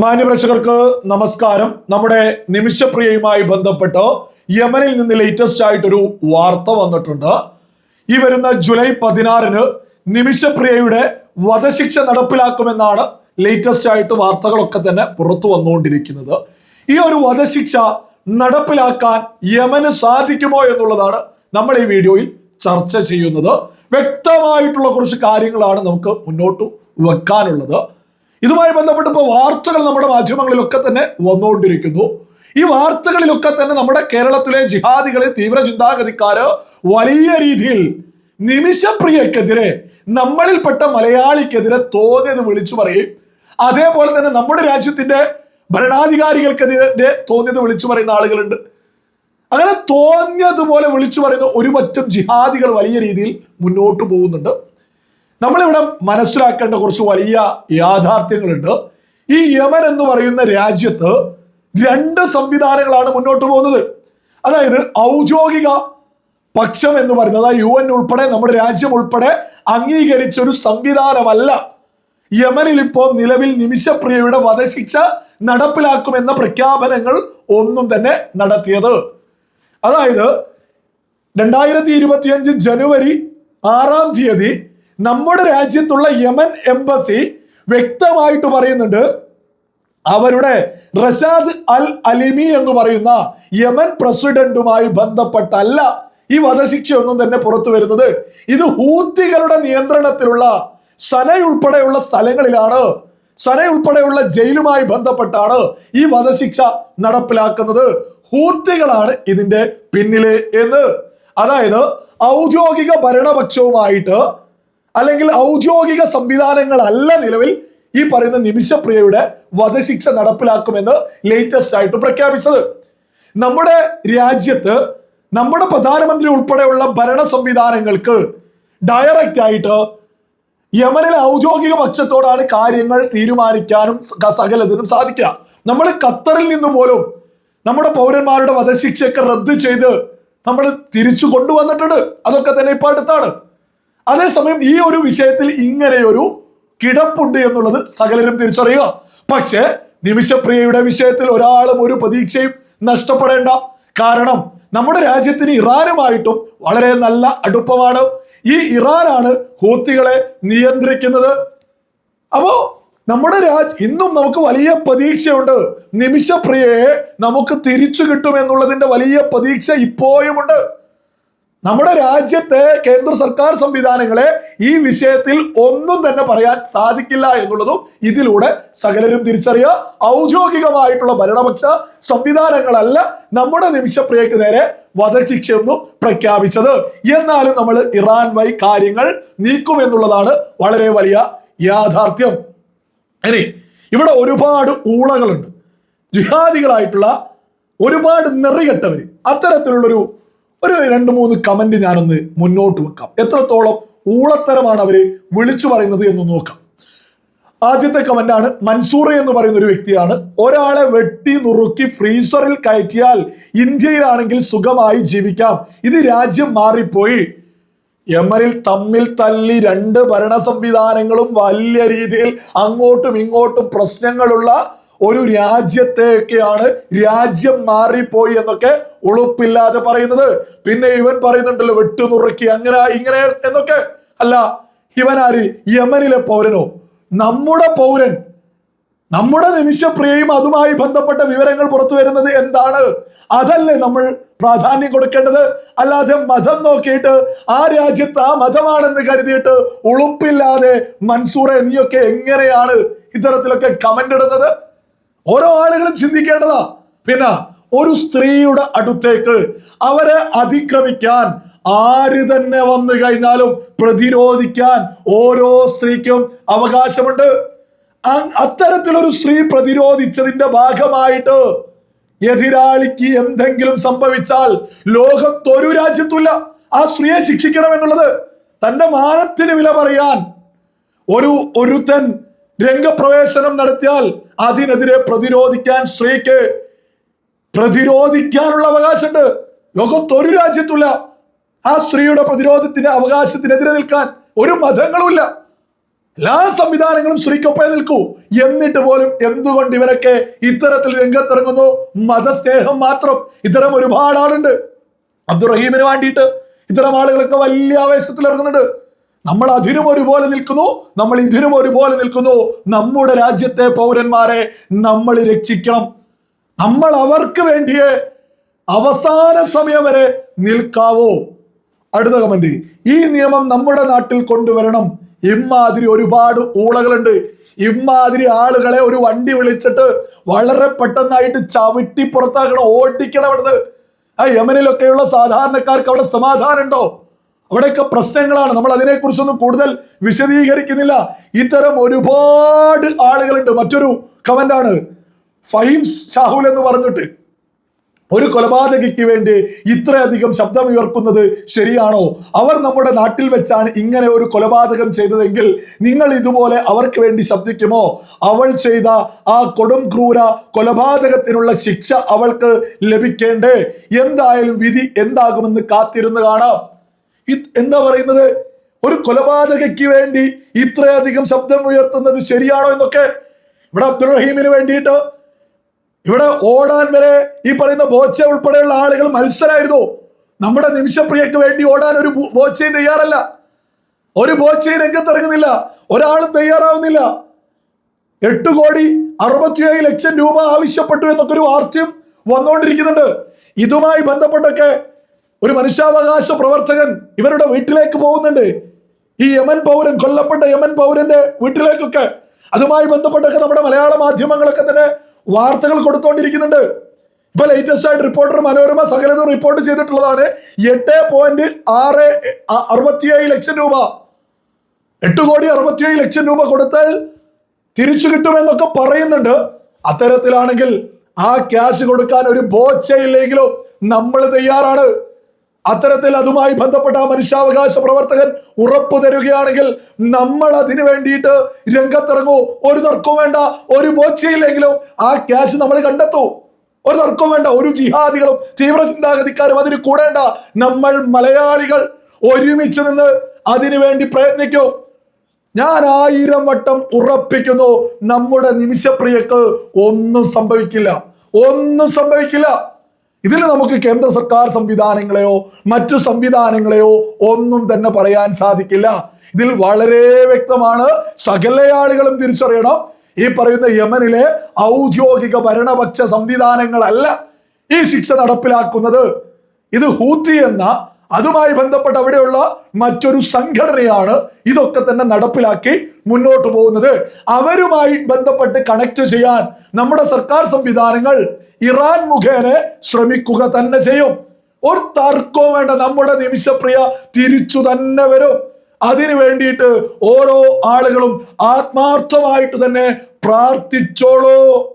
മാന്യപ്രേക്ഷകർക്ക് നമസ്കാരം. നമ്മുടെ നിമിഷപ്രിയയുമായി ബന്ധപ്പെട്ട് യമനിൽ നിന്ന് ലേറ്റസ്റ്റ് ആയിട്ടൊരു വാർത്ത വന്നിട്ടുണ്ട്. ഈ വരുന്ന ജൂലൈ പതിനാറിന് നിമിഷപ്രിയയുടെ വധശിക്ഷ നടപ്പിലാക്കുമെന്നാണ് ലേറ്റസ്റ്റ് ആയിട്ട് വാർത്തകളൊക്കെ തന്നെ പുറത്തു വന്നുകൊണ്ടിരിക്കുന്നത്. ഈ ഒരു വധശിക്ഷ നടപ്പിലാക്കാൻ യമന് സാധിക്കുമോ എന്നുള്ളതാണ് നമ്മൾ ഈ വീഡിയോയിൽ ചർച്ച ചെയ്യുന്നത്. വ്യക്തമായിട്ടുള്ള കുറച്ച് കാര്യങ്ങളാണ് നമുക്ക് മുന്നോട്ട് വെക്കാനുള്ളത്. ഇതുമായി ബന്ധപ്പെട്ട് ഇപ്പോൾ വാർത്തകൾ നമ്മുടെ മാധ്യമങ്ങളിലൊക്കെ തന്നെ വന്നുകൊണ്ടിരിക്കുന്നു ഈ വാർത്തകളിലൊക്കെ തന്നെ നമ്മുടെ കേരളത്തിലെ ജിഹാദികളെ തീവ്ര ചിന്താഗതിക്കാര് വലിയ രീതിയിൽ നിമിഷപ്രിയക്കെതിരെ നമ്മളിൽപ്പെട്ട മലയാളിക്കെതിരെ തോന്നിയത് വിളിച്ചു പറയും. അതേപോലെ തന്നെ നമ്മുടെ രാജ്യത്തിന്റെ ഭരണാധികാരികൾക്കെതിരെ തോന്നിയത് വിളിച്ചു പറയുന്ന ആളുകളുണ്ട്. അങ്ങനെ തോന്നിയതുപോലെ വിളിച്ചു പറയുന്ന ഒരുപറ്റം ജിഹാദികൾ വലിയ രീതിയിൽ മുന്നോട്ട് പോകുന്നുണ്ട്. നമ്മളിവിടെ മനസ്സിലാക്കേണ്ട കുറച്ച് വലിയ യാഥാർത്ഥ്യങ്ങളുണ്ട്. ഈ യമൻ എന്ന് പറയുന്ന രാജ്യത്ത് രണ്ട് സംവിധാനങ്ങളാണ് മുന്നോട്ട് പോകുന്നത്. അതായത് ഔദ്യോഗിക പക്ഷം എന്ന് പറയുന്നത് യു എൻ ഉൾപ്പെടെ നമ്മുടെ രാജ്യം ഉൾപ്പെടെ അംഗീകരിച്ച ഒരു സംവിധാനമല്ല. യമനിൽ ഇപ്പോൾ നിലവിൽ നിമിഷപ്രിയയുടെ വധശിക്ഷ നടപ്പിലാക്കുമെന്ന പ്രഖ്യാപനങ്ങൾ ഒന്നും തന്നെ നടത്തിയത്. അതായത് രണ്ടായിരത്തി ഇരുപത്തിയഞ്ച് ജനുവരി ആറാം തീയതി നമ്മുടെ രാജ്യത്തുള്ള യമൻ എംബസി വ്യക്തമായിട്ട് പറയുന്നുണ്ട് അവരുടെ റഷാദ് അൽ അലിമി എന്ന് പറയുന്ന യമൻ പ്രസിഡന്റുമായി ബന്ധപ്പെട്ടല്ല ഈ വധശിക്ഷ ഒന്നും തന്നെ പുറത്തു വരുന്നത്. ഇത് ഹൂത്തികളുടെ നിയന്ത്രണത്തിലുള്ള സന ഉൾപ്പെടെയുള്ള സ്ഥലങ്ങളിലാണ് സന ഉൾപ്പെടെയുള്ള ജയിലുമായി ബന്ധപ്പെട്ടാണ് ഈ വധശിക്ഷ നടപ്പിലാക്കുന്നത്. ഹൂത്തികളാണ് ഇതിന്റെ പിന്നിൽ എന്ന്. അതായത് ഔദ്യോഗിക ഭരണപക്ഷവുമായിട്ട് അല്ലെങ്കിൽ ഔദ്യോഗിക സംവിധാനങ്ങളല്ല നിലവിൽ ഈ പറയുന്ന നിമിഷപ്രിയയുടെ വധശിക്ഷ നടപ്പിലാക്കുമെന്ന് ലേറ്റസ്റ്റ് ആയിട്ട് പ്രഖ്യാപിച്ചത്. നമ്മുടെ രാജ്യത്ത് നമ്മുടെ പ്രധാനമന്ത്രി ഉൾപ്പെടെയുള്ള ഭരണ സംവിധാനങ്ങൾക്ക് ഡയറക്റ്റ് ആയിട്ട് യമനിലെ ഔദ്യോഗിക പക്ഷത്തോടാണ് കാര്യങ്ങൾ തീരുമാനിക്കാനും സകലതിനും സാധിക്കുക. നമ്മൾ ഖത്തറിൽ നിന്ന് പോലും നമ്മുടെ പൗരന്മാരുടെ വധശിക്ഷയൊക്കെ റദ്ദ് ചെയ്ത് നമ്മൾ തിരിച്ചു കൊണ്ടുവന്നിട്ടുണ്ട്. അതൊക്കെ തന്നെ ഇപ്പൊ അടുത്താണ്. അതേസമയം ഈ ഒരു വിഷയത്തിൽ ഇങ്ങനെയൊരു കിടപ്പുണ്ട് എന്നുള്ളത് സകലരും തിരിച്ചറിയുക. പക്ഷേ നിമിഷപ്രിയയുടെ വിഷയത്തിൽ ഒരാളും ഒരു പ്രതീക്ഷയും നഷ്ടപ്പെടേണ്ട. കാരണം നമ്മുടെ രാജ്യത്തിന് ഇറാനുമായിട്ടും വളരെ നല്ല അടുപ്പമാണ്. ഈ ഇറാനാണ് ഹൂത്തികളെ നിയന്ത്രിക്കുന്നത്. അപ്പോ നമ്മുടെ രാജ് ഇന്നും നമുക്ക് വലിയ പ്രതീക്ഷയുണ്ട്. നിമിഷപ്രിയയെ നമുക്ക് തിരിച്ചു കിട്ടും എന്നുള്ളതിന്റെ വലിയ പ്രതീക്ഷ ഇപ്പോഴുമുണ്ട്. നമ്മുടെ രാജ്യത്തെ കേന്ദ്ര സർക്കാർ സംവിധാനങ്ങളെ ഈ വിഷയത്തിൽ ഒന്നും തന്നെ പറയാൻ സാധിക്കില്ല എന്നുള്ളതും ഇതിലൂടെ സകലരും തിരിച്ചറിയുക. ഔദ്യോഗികമായിട്ടുള്ള ഭരണപക്ഷ സംവിധാനങ്ങളല്ല നമ്മുടെ നിമിഷപ്രിയക്ക് നേരെ വധശിക്ഷയൊന്നും പ്രഖ്യാപിച്ചത്. എന്നാലും നമ്മൾ ഇറാൻ വൈ കാര്യങ്ങൾ നീക്കും എന്നുള്ളതാണ് വളരെ വലിയ യാഥാർത്ഥ്യം. ഇനി ഇവിടെ ഒരുപാട് ഊളകളുണ്ട്. ജിഹാദികളായിട്ടുള്ള ഒരുപാട് നെറികെട്ടവർ അത്തരത്തിലുള്ളൊരു ഒരു രണ്ട് മൂന്ന് കമന്റ് ഞാനൊന്ന് മുന്നോട്ട് വെക്കാം. എത്രത്തോളം ഊളത്തരമാണ് അവർ വിളിച്ചു പറയുന്നത് എന്ന് നോക്കാം. ആദ്യത്തെ കമന്റാണ് മൻസൂർ എന്ന് പറയുന്ന ഒരു വ്യക്തിയാണ്. ഒരാളെ വെട്ടി നുറുക്കി ഫ്രീസറിൽ കയറ്റിയാൽ ഇന്ത്യയിലാണെങ്കിൽ സുഖമായി ജീവിക്കാം. ഇത് രാജ്യം മാറിപ്പോയി. യമനിൽ തമ്മിൽ തല്ലി രണ്ട് ഭരണ സംവിധാനങ്ങളും വലിയ രീതിയിൽ അങ്ങോട്ടും ഇങ്ങോട്ടും പ്രശ്നങ്ങളുള്ള ഒരു രാജ്യത്തേക്കാണ് രാജ്യം മാറിപ്പോയി എന്നൊക്കെ ഉളുപ്പില്ലാതെ പറയുന്നത്. പിന്നെ ഇവൻ പറയുന്നുണ്ടല്ലോ വെട്ടുനുറുക്കി അങ്ങനെ ഇങ്ങനെ എന്നൊക്കെ. അല്ല ഇവനാര്? യമനിലെ പൗരനോ? നമ്മുടെ പൗരൻ നമ്മുടെ നിമിഷപ്രിയയും അതുമായി ബന്ധപ്പെട്ട വിവരങ്ങൾ പുറത്തു വരുന്നത് എന്താണ്? അതല്ലേ നമ്മൾ പ്രാധാന്യം കൊടുക്കേണ്ടത്? അല്ലാതെ മതം നോക്കിയിട്ട് ആ രാജ്യത്ത് ആ മതമാണെന്ന് കരുതിയിട്ട് ഉളുപ്പില്ലാതെ മൻസൂറെ നീയൊക്കെ എങ്ങനെയാണ്? ഇത്തരത്തിലൊക്കെ കമന്റ് ഇടുന്നത്. ഓരോ ആളുകളും ചിന്തിക്കേണ്ടതാ. പിന്നെ ഒരു സ്ത്രീയുടെ അടുത്തേക്ക് അവരെ അതിക്രമിക്കാൻ ആര് തന്നെ വന്നു കഴിഞ്ഞാലും പ്രതിരോധിക്കാൻ ഓരോ സ്ത്രീക്കും അവകാശമുണ്ട്. അത്തരത്തിലൊരു സ്ത്രീ പ്രതിരോധിച്ചതിന്റെ ഭാഗമായിട്ട് എതിരാളിക്ക് എന്തെങ്കിലും സംഭവിച്ചാൽ ലോകത്തൊരു രാജ്യത്തുമില്ല. ആ സ്ത്രീയെ ശിക്ഷിക്കണം എന്നുള്ളത് തന്റെ മാനത്തിന് വില പറയാൻ ഒരു ഒരുത്തൻ രംഗപ്രവേശനം നടത്തിയാൽ അതിനെതിരെ പ്രതിരോധിക്കാൻ സ്ത്രീക്ക് പ്രതിരോധിക്കാനുള്ള അവകാശമുണ്ട്. ലോകത്തൊരു രാജ്യത്തുള്ള ആ സ്ത്രീയുടെ പ്രതിരോധത്തിന്റെ അവകാശത്തിനെതിരെ നിൽക്കാൻ ഒരു മതങ്ങളുമില്ല. എല്ലാ സംവിധാനങ്ങളും സ്ത്രീക്കൊപ്പം നിൽക്കൂ. എന്നിട്ട് പോലും എന്തുകൊണ്ട് ഇവരൊക്കെ ഇത്തരത്തിൽ രംഗത്തിറങ്ങുന്നു? മതസ്നേഹം മാത്രം. ഇത്തരം ഒരുപാട് ആളുണ്ട് അബ്ദുറഹീമിന് വേണ്ടിയിട്ട് ഇത്തരം ആളുകളൊക്കെ വലിയ ആവേശത്തിൽ ഇറങ്ങുന്നുണ്ട് നമ്മൾ അതിനും ഒരുപോലെ നിൽക്കുന്നു നമ്മൾ ഇതിനും ഒരുപോലെ നിൽക്കുന്നു. നമ്മുടെ രാജ്യത്തെ പൗരന്മാരെ നമ്മൾ രക്ഷിക്കണം. നമ്മൾ അവർക്ക് വേണ്ടിയേ അവസാന സമയം വരെ നിൽക്കാവോ. അടുത്ത കമന്റ് ഈ നിയമം നമ്മുടെ നാട്ടിൽ കൊണ്ടുവരണം. ഇമ്മാതിരി ഒരുപാട് ഊളകളുണ്ട്. ഇമ്മാതിരി ആളുകളെ ഒരു വണ്ടി വിളിച്ചിട്ട് വളരെ പെട്ടെന്നായിട്ട് ചവിട്ടി പുറത്താക്കണം ഓടിക്കണം അവിടുന്ന്. ആ യമനിലൊക്കെയുള്ള സാധാരണക്കാർക്ക് അവിടെ സമാധാനം ഉണ്ടോ? അവിടെയൊക്കെ പ്രശ്നങ്ങളാണ്. നമ്മൾ അതിനെക്കുറിച്ചൊന്നും കൂടുതൽ വിശദീകരിക്കുന്നില്ല. ഇത്തരം ഒരുപാട് ആളുകളുണ്ട്. മറ്റൊരു കമന്റാണ്. ഫഹീംസ് ഷാഹുൽ എന്ന് പറഞ്ഞിട്ട് ഒരു കൊലപാതകയ്ക്ക് വേണ്ടി ഇത്രയധികം ശബ്ദമുയർത്തുന്നത് ശരിയാണോ? അവർ നമ്മുടെ നാട്ടിൽ വെച്ചാണ് ഇങ്ങനെ ഒരു കൊലപാതകം ചെയ്തതെങ്കിൽ നിങ്ങൾ ഇതുപോലെ അവർക്ക് വേണ്ടി ശബ്ദിക്കുമോ? അവൾ ചെയ്ത ആ കൊടും ക്രൂര കൊലപാതകത്തിനുള്ള ശിക്ഷ അവൾക്ക് ലഭിക്കേണ്ടേ? എന്തായാലും വിധി എന്താകുമെന്ന് കാത്തിരുന്ന് കാണാം. എന്താ പറയുന്നത്? ഒരു കൊലപാതകയ്ക്ക് വേണ്ടി ഇത്രയധികം ശബ്ദം ഉയർത്തുന്നത് ശരിയാണോ എന്നൊക്കെ ഇവിടെ അബ്ദുൾ റഹീമിന് വേണ്ടിയിട്ട് ഇവിടെ ഓടാൻ വരെ ഈ പറയുന്ന ബോച്ച ഉൾപ്പെടെയുള്ള ആളുകൾ മത്സരമായിരുന്നു നമ്മുടെ നിമിഷപ്രിയക്ക് വേണ്ടി ഓടാൻ ഒരു ബോച്ചയും തയ്യാറല്ല. ഒരു ബോച്ചയും രംഗത്തിറങ്ങുന്നില്ല. ഒരാളും തയ്യാറാവുന്നില്ല. എട്ട് കോടി അറുപത്തിയേഴ് ലക്ഷം രൂപ ആവശ്യപ്പെട്ടു എന്നൊക്കെ ഒരു വാർത്തയും വന്നുകൊണ്ടിരിക്കുന്നുണ്ട്. ഇതുമായി ബന്ധപ്പെട്ടൊക്കെ ഒരു മനുഷ്യാവകാശ പ്രവർത്തകൻ ഇവരുടെ വീട്ടിലേക്ക് പോകുന്നുണ്ട്. ഈ യമൻ പൗരൻ കൊല്ലപ്പെട്ട യമൻ പൗരന്റെ വീട്ടിലേക്കൊക്കെ. അതുമായി ബന്ധപ്പെട്ടൊക്കെ നമ്മുടെ മലയാള മാധ്യമങ്ങളൊക്കെ തന്നെ വാർത്തകൾ കൊടുത്തുകൊണ്ടിരിക്കുന്നുണ്ട് ഇപ്പൊ ലേറ്റസ്റ്റ് ആയിട്ട് റിപ്പോർട്ടർ മനോരമ സകലതും റിപ്പോർട്ട് ചെയ്തിട്ടുള്ളതാണ് എട്ട് പോയിന്റ് ആറ് അറുപത്തിയേഴ് ലക്ഷം രൂപ. എട്ട് കോടി അറുപത്തിയേഴ് ലക്ഷം രൂപ കൊടുത്താൽ തിരിച്ചു കിട്ടുമെന്നൊക്കെ പറയുന്നുണ്ട്. അത്തരത്തിലാണെങ്കിൽ ആ ക്യാഷ് കൊടുക്കാൻ ഒരു ബോച്ചയില്ലെങ്കിലും നമ്മൾ തയ്യാറാണ്. അത്തരത്തിൽ അതുമായി ബന്ധപ്പെട്ട മനുഷ്യാവകാശ പ്രവർത്തകൻ ഉറപ്പു തരുകയാണെങ്കിൽ നമ്മൾ അതിനു വേണ്ടിയിട്ട് രംഗത്തിറങ്ങൂ. ഒരു തർക്കവും വേണ്ട ഒരു ബോച്ചയില്ലെങ്കിലും ആ ക്യാഷ് നമ്മൾ കണ്ടെത്തൂ. ഒരു തർക്കവും വേണ്ട ഒരു ജിഹാദികളും തീവ്ര ചിന്താഗതിക്കാരും അതിന് കൂടേണ്ട. നമ്മൾ മലയാളികൾ ഒരുമിച്ച് നിന്ന് അതിനു വേണ്ടി പ്രയത്നിക്കും. ഞാൻ ആയിരം വട്ടം ഉറപ്പിക്കുന്നു നമ്മുടെ നിമിഷപ്രിയക്ക് ഒന്നും സംഭവിക്കില്ല. ഒന്നും സംഭവിക്കില്ല. ഇതിൽ നമുക്ക് കേന്ദ്ര സർക്കാർ സംവിധാനങ്ങളെയോ മറ്റു സംവിധാനങ്ങളെയോ ഒന്നും തന്നെ പറയാൻ സാധിക്കില്ല. ഇതിൽ വളരെ വ്യക്തമാണ്. സകല ആളുകളും തിരിച്ചറിയണം. ഈ പറയുന്ന യമനിലെ ഔദ്യോഗിക ഭരണപക്ഷ സംവിധാനങ്ങളല്ല ഈ ശിക്ഷ നടപ്പിലാക്കുന്നത്. ഇത് ഹൂത്തി എന്ന അതുമായി ബന്ധപ്പെട്ട് അവിടെയുള്ള മറ്റൊരു സംഘടനയാണ് ഇതൊക്കെ തന്നെ നടപ്പിലാക്കി മുന്നോട്ട് പോകുന്നത്. അവരുമായി ബന്ധപ്പെട്ട് കണക്ട് ചെയ്യാൻ നമ്മുടെ സർക്കാർ സംവിധാനങ്ങൾ ഇറാൻ മുഖേന ശ്രമിക്കുക തന്നെ ചെയ്യും. ഒരു തർക്കവും വേണ്ട നമ്മുടെ നിമിഷപ്രിയ തിരിച്ചു തന്നെ വരും. അതിനു വേണ്ടിയിട്ട് ഓരോ ആളുകളും ആത്മാർത്ഥമായിട്ട് തന്നെ പ്രാർത്ഥിച്ചോളൂ.